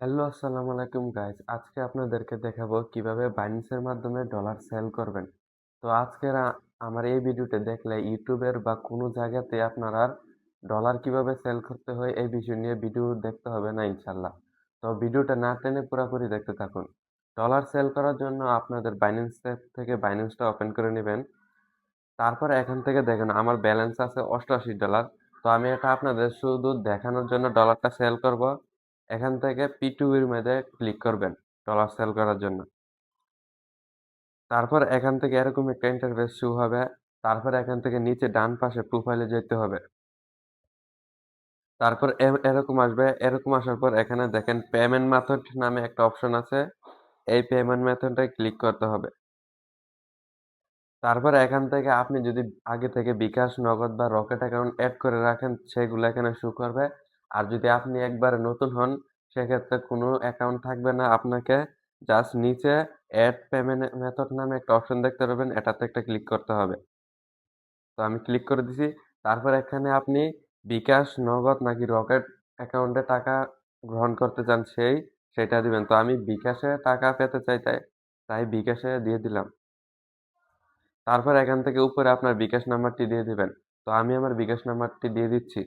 Hello, আসসালামু আলাইকুম guys আজকে আপনাদেরকে দেখাবো কীভাবে বাইন্যান্সের মাধ্যমে ডলার সেল করবেন। তো আজকের আমার এই ভিডিওতে দেখলে ইউটিউবের বা কোনো জায়গাতে আপনারা ডলার কীভাবে সেল করতে হয় এই বিষয় নিয়ে ভিডিও দেখতে হবে না ইনশাল্লাহ তো ভিডিওটা না টেনে পুরোপুরি দেখতে থাকুন। ডলার সেল করার জন্য আপনাদের বাইন্যান্স থেকে বাইন্যান্সটা ওপেন করে নেবেন। তারপর এখান থেকে দেখেন আমার ব্যালেন্স আছে অষ্টআশি ডলার তো আমি এটা আপনাদের শুধু দেখানোর জন্য ডলারটা সেল করব। এখান থেকে পি এর মধ্যে ক্লিক করবেন ডলার সেল করার জন্য। তারপর এখান থেকে এরকম একটা ইন্টারফেস শো হবে, তারপর এখান থেকে নিচে ডান পাশে প্রোফাইলে যেতে হবে। তারপর এরকম আসবে, এরকম আসার পর এখানে দেখেন পেমেন্ট মেথড নামে একটা অপশন আছে, এই পেমেন্ট মেথডটাই ক্লিক করতে হবে। তারপর এখান থেকে আপনি যদি আগে থেকে বিকাশ, নগদ বা রকেট অ্যাকাউন্ট অ্যাড করে রাখেন, সেগুলো এখানে শো করবে। আর যদি আপনি একবার নতুন হন, সেক্ষেত্রে কোনো অ্যাকাউন্ট থাকবে না। আপনাকে জাস্ট নিচে অ্যাড পেমেন্ট মেথড নামে একটা অপশন দেখতে পারবেন এটাতে একটা ক্লিক করতে হবে। তো আমি ক্লিক করে দিছি। তারপর এখানে আপনি বিকাশ, নগদ নাকি রকেট অ্যাকাউন্টে টাকা গ্রহণ করতে চান সেই, সেটা দিবেন। তো আমি বিকাশে টাকা পেতে চাই, তাই তাই বিকাশে দিয়ে দিলাম। তারপর এখান থেকে উপরে আপনার বিকাশ নাম্বারটি দিয়ে দিবেন। তো আমি আমার বিকাশ নাম্বারটি দিয়ে দিচ্ছি।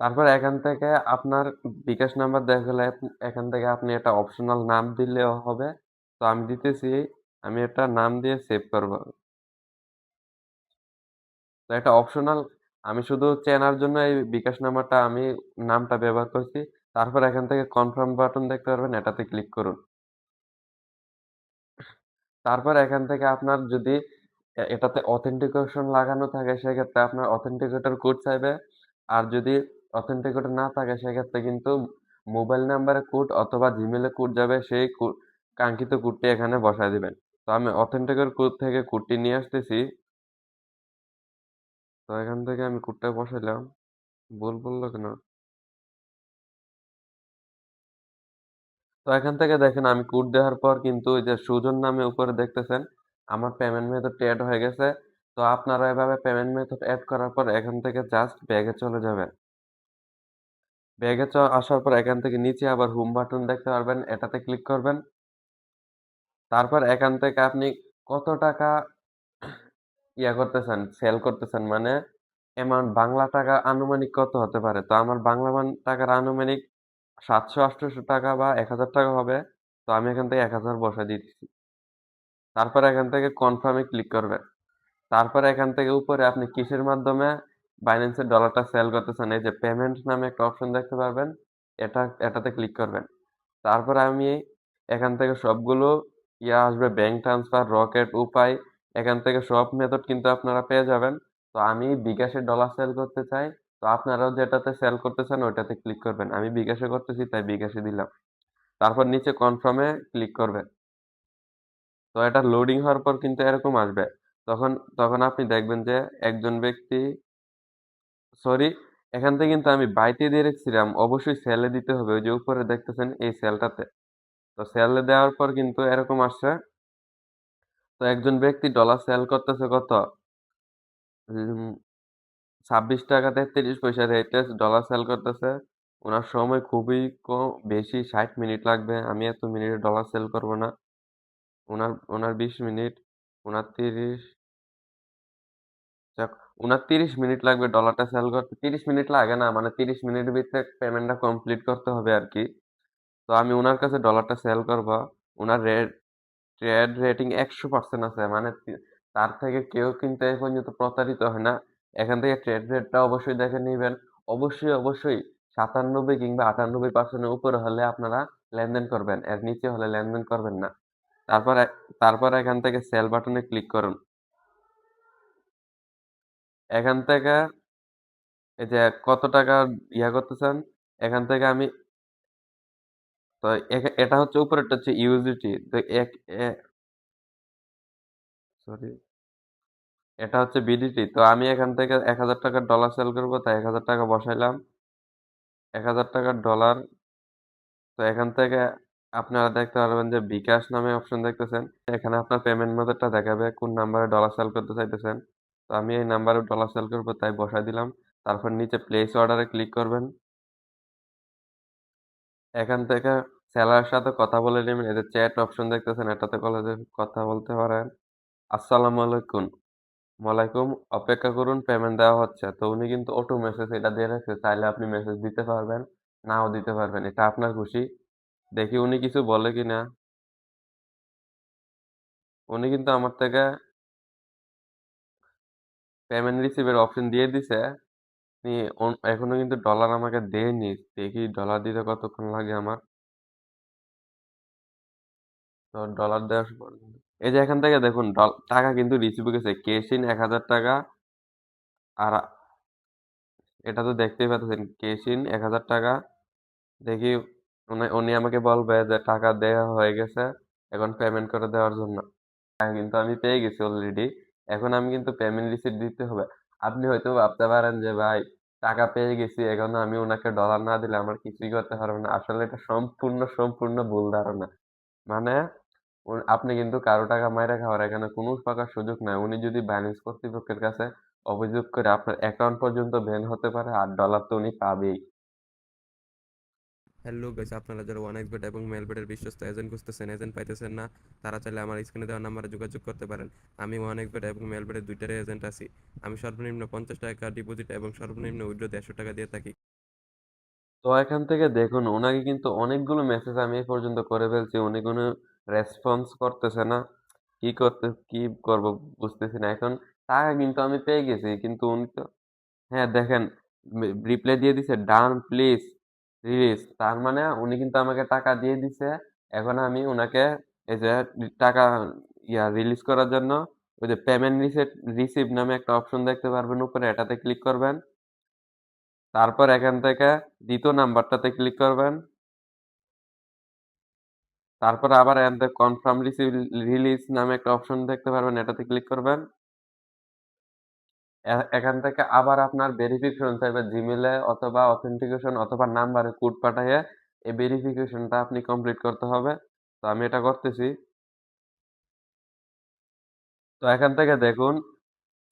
তারপর এখান থেকে আপনার বিকাশ নাম্বার দেখালে এখান থেকে আপনি একটা অপশনাল নাম দিলেও হবে। তো আমি দিতেছি, আমি একটা নাম দিয়ে সেভ করব। তো এটা অপশনাল আমি শুধু চেনার জন্য এই বিকাশ নাম্বারটা, আমি নামটা ব্যবহার করছি। তারপর এখান থেকে কনফার্ম বাটন দেখতে পারবেন, এটাতে ক্লিক করুন। তারপর এখান থেকে আপনার যদি এটাতে অথেন্টিকেশন লাগানো থাকে, সেক্ষেত্রে আপনার অথেন্টিকেটর কোড চাইবে। আর যদি অথেন্টিকেটর না থাকে, সেক্ষেত্রে কিন্তু মোবাইল নাম্বারে কোড অথবা জিমেলে কোড যাবে, সেই কাঙ্ক্ষিত কোডটি এখানে বসায় দিবেন। তো আমি অথেন্টিকেটর কোড থেকে কোডটি নিয়ে আসতেছি। তো এখান থেকে আমি কোডটা বসাইলাম। ভুল বলল কেন? তো এখান থেকে দেখেন, আমি কোড দেওয়ার পর কিন্তু ওই যে সুজন নামে উপরে দেখতেছেন, আমার পেমেন্ট মেথড অ্যাড হয়ে গেছে। তো আপনারা এভাবে পেমেন্ট মেথড অ্যাড করার পর এখান থেকে জাস্ট ব্যাগে চলে যাবেন। ব্যাগে আসার পর এখান থেকে নিচে আবার হোম বাটন দেখতে পারবেন, এটাতে ক্লিক করবেন। তারপর এখান থেকে আপনি কত টাকা ইয়া করতেছেন সেল করতেছেন মানে অ্যামাউন্ট বাংলা টাকা আনুমানিক কত হতে পারে? তো আমার বাংলা টাকার আনুমানিক সাতশো আটশোশো টাকা বা এক হাজার টাকা হবে, তো আমি এখান থেকে এক হাজার বসে দিচ্ছি তারপর এখান থেকে কনফার্মে ক্লিক করবেন। তারপর এখান থেকে উপরে আপনি কিসের মাধ্যমে বাইন্যান্সের ডলারটা সেল করতেছেন, এই যে পেমেন্ট নামে একটা অপশন দেখতে পারবেন, এটা, এটাতে ক্লিক করবেন। তারপর আমি এখান থেকে সবগুলো ইয়া আসবে ব্যাংক ট্রান্সফার রকেট উপায়, এখান থেকে সব মেথড কিন্তু আপনারা পেয়ে যাবেন। তো আমি বিকাশে ডলার সেল করতে চাই, তো আপনারাও যেটাতে সেল করতে চান ওইটাতে ক্লিক করবেন। আমি বিকাশে করতেছি, তাই বিকাশে দিলাম। তারপর নিচে কনফার্মে ক্লিক করবেন। তো এটা লোডিং হওয়ার পর কিন্তু এরকম আসবে। তখন তখন আপনি দেখবেন যে একজন ব্যক্তি সরি এখান থেকে কিন্তু আমি বাইতে দিয়ে রেখেছিলাম। অবশ্যই সেলে দিতে হবে। ওই যে উপরে দেখতেছেন, এই সেলটাতে তো সেলে দেওয়ার পর কিন্তু এরকম আসছে। তো একজন ব্যক্তি ডলার সেল করতেছে কত? ছাব্বিশ টাকা, তেত্রিশ পয়সা রেটে ডলার সেল করতেছে। ওনার সময় খুবই কম, বেশি ষাট মিনিট লাগবে। আমি এত মিনিটে ডলার সেল করব না। ওনার ওনার বিশ মিনিট, ওনার তিরিশ যাক ওনার তিরিশ মিনিট লাগবে ডলারটা সেল করতে। তিরিশ মিনিট লাগে না মানে তিরিশ মিনিটের ভিতরে পেমেন্টটা কমপ্লিট করতে হবে আর কি। তো আমি ওনার কাছে ডলারটা সেল করব। ওনার রেট ট্রেড রেটিং একশো পার্সেন্ট আছে মানে তার থেকে কেউ কিন্তু এই পর্যন্ত প্রতারিত হয় না। এখান থেকে ট্রেড রেটটা অবশ্যই দেখে নেবেন। অবশ্যই অবশ্যই সাতানব্বই কিংবা আটানব্বই পার্সেন্টের উপরে হলে আপনারা লেনদেন করবেন। এর নিচে হলে লেনদেন করবেন না। তারপর তারপর এখান থেকে সেল বাটনে ক্লিক করুন। এখান থেকে এই যে কত টাকা ইয়া করতেছেন, এখান থেকে আমি তো এটা হচ্ছে উপরেরটা হচ্ছে ইউজিটি তো এক সরি এটা হচ্ছে বিডিটি তো আমি এখান থেকে এক হাজার টাকার ডলার সেল করব, তাই এক হাজার টাকা বসাইলাম। এক হাজার টাকার ডলার তো এখান থেকে আপনারা দেখতে পারবেন যে বিকাশ নামে অপশন দেখতেছেন। এখানে আপনার পেমেন্ট মেথডটা দেখাবে, কোন নাম্বারে ডলার সেল করতে চাইতেছেন। তো আমি এই নাম্বারে ডলার সেল করব তাই বসাই দিলাম তারপর নিচে প্লেস অর্ডারে ক্লিক করবেন এখান থেকে সেলারের সাথে কথা বলে নেবেন। এদের চ্যাট অপশন দেখতেছেন এটাতে কলেজে কথা বলতে পারেন। আসসালামু আলাইকুম। ওয়ালাইকুম অপেক্ষা করুন পেমেন্ট দেওয়া হচ্ছে। তো উনি কিন্তু অটো মেসেজ এটা দিয়ে রাখছে। চাইলে আপনি মেসেজ দিতে পারবেন, নাও দিতে পারবেন। এটা আপনার খুশি। দেখি উনি কিছু বলে কিনা। উনি কিন্তু আমার থেকে পেমেন্ট রিসিভের অপশন দিয়ে দিছে। এখনও কিন্তু ডলার আমাকে দেয়নি। দেখি ডলার দিতে কতক্ষণ লাগে আমার। তো ডলার দেওয়ার এই যে এখান থেকে দেখুন টাকা কিন্তু রিসিভ গেছে। ক্যাশ ইন ৳১,০০০ আর এটা তো দেখতেই পাচ্ছেন ক্যাশ ইন ৳১,০০০ দেখি উনি আমাকে বলবে যে টাকা দেয়া হয়ে গেছে। এখন পেমেন্ট করে দেওয়ার জন্য। টাকা কিন্তু আমি পেয়ে গেছি অলরেডি। এখন আমি কিন্তু পেমেন্ট রিসিপ্ট দিতে হবে। আপনি হয়তো ভাবতে পারেন যে ভাই টাকা পেয়ে গেছি এখন আমি ওনাকে ডলার না দিলে আমার কিছুই করতে পারবে না। আসলে এটা সম্পূর্ণ, সম্পূর্ণ ভুল ধারণা। মানে আপনি কিন্তু কারও টাকা মাইরা খাওয়ার এখানে কোনো প্রকার সুযোগ নাই। উনি যদি বাইন্যান্স কর্তৃপক্ষের কাছে অভিযোগ করে আপনার অ্যাকাউন্ট পর্যন্ত ব্যান হতে পারে আর ডলার তো উনি পাবেই। হ্যালো গাইস আপনারা যারা ওয়ান এক্সবেট এবং মেলবেটের বিশ্বস্ত এজেন্ট খুঁজতেছেন এজেন্ট পাইতেছেন না তারা চাইলে আমার স্ক্রিনে দেওয়া নাম্বারে যোগাযোগ করতে পারেন আমি ওয়ান এক্সবেট এবং মেলবেটের দুইটারই এজেন্ট আছি আমি সর্বনিম্ন পঞ্চাশ টাকা ডিপোজিট এবং সর্বনিম্ন উইড্রো দেড়শো টাকা দিয়ে থাকি তো এখান থেকে দেখুন ওনাকে কিন্তু অনেকগুলো মেসেজ আমি এই পর্যন্ত করে ফেলছি। উনি কোনো রেসপন্স করতেছে না। কি করতে কি করব বুঝতেছি না। এখন টাকা কিন্তু আমি পেয়ে গেছি। কিন্তু উনি তো হ্যাঁ, দেখেন রিপ্লাই দিয়ে দিছে ডান প্লিজ রিলিজ। তার মানে উনি কিন্তু আমাকে টাকা দিয়ে দিছে। এখন আমি ওনাকে এই যে টাকা, ইয়া রিলিজ করার জন্য ওই যে পেমেন্ট রিসিট রিসিভ নামে একটা অপশন দেখতে পারবেন উপরে, এটাতে ক্লিক করবেন। তারপর এখান থেকে দ্বিতীয় নাম্বারটাতে ক্লিক করবেন। তারপরে আবার এখান থেকে কনফার্ম রিসিভ রিলিজ নামে একটা অপশন দেখতে পারবেন, এটাতে ক্লিক করবেন। এখান থেকে আবার আপনার ভেরিফিকেশন চাইবে এ অথবা অথেন্টিকেশন অথবা নাম্বারে কোড পাঠাইয়ে এই ভেরিফিকেশনটা আপনি কমপ্লিট করতে হবে। তো আমি এটা করতেছি। তো এখান থেকে দেখুন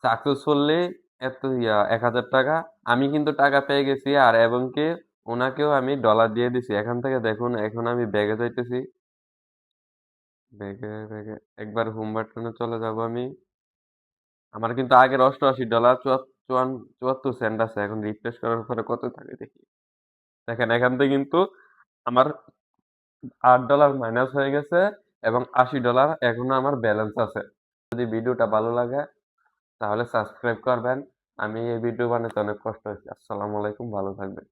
সাকসেসফুলি এত ইয়া ৳১,০০০ আমি কিন্তু টাকা পেয়ে গেছি আর এবং কি ওনাকেও আমি ডলার দিয়ে দিছি। এখান থেকে দেখুন এখন আমি ব্যাগে যাইতেছি। ব্যাগে, ব্যাগে একবার হোম বাটনে চলে যাব আমি। আমার কিন্তু আগের $৮৮ চুয়াত, চুয়ান ৭৪ সেন্ট আছে। এখন রিফ্রেশ করার পরে কত থাকে দেখি। দেখেন, এখান থেকে কিন্তু আমার আট ডলার মাইনাস হয়ে গেছে এবং $৮০ এখনও আমার ব্যালেন্স আছে। যদি ভিডিওটা ভালো লাগে, তাহলে সাবস্ক্রাইব করবেন। আমি এই ভিডিও বানাতে অনেক কষ্ট হয়েছে। আসসালামু আলাইকুম, ভালো থাকবেন।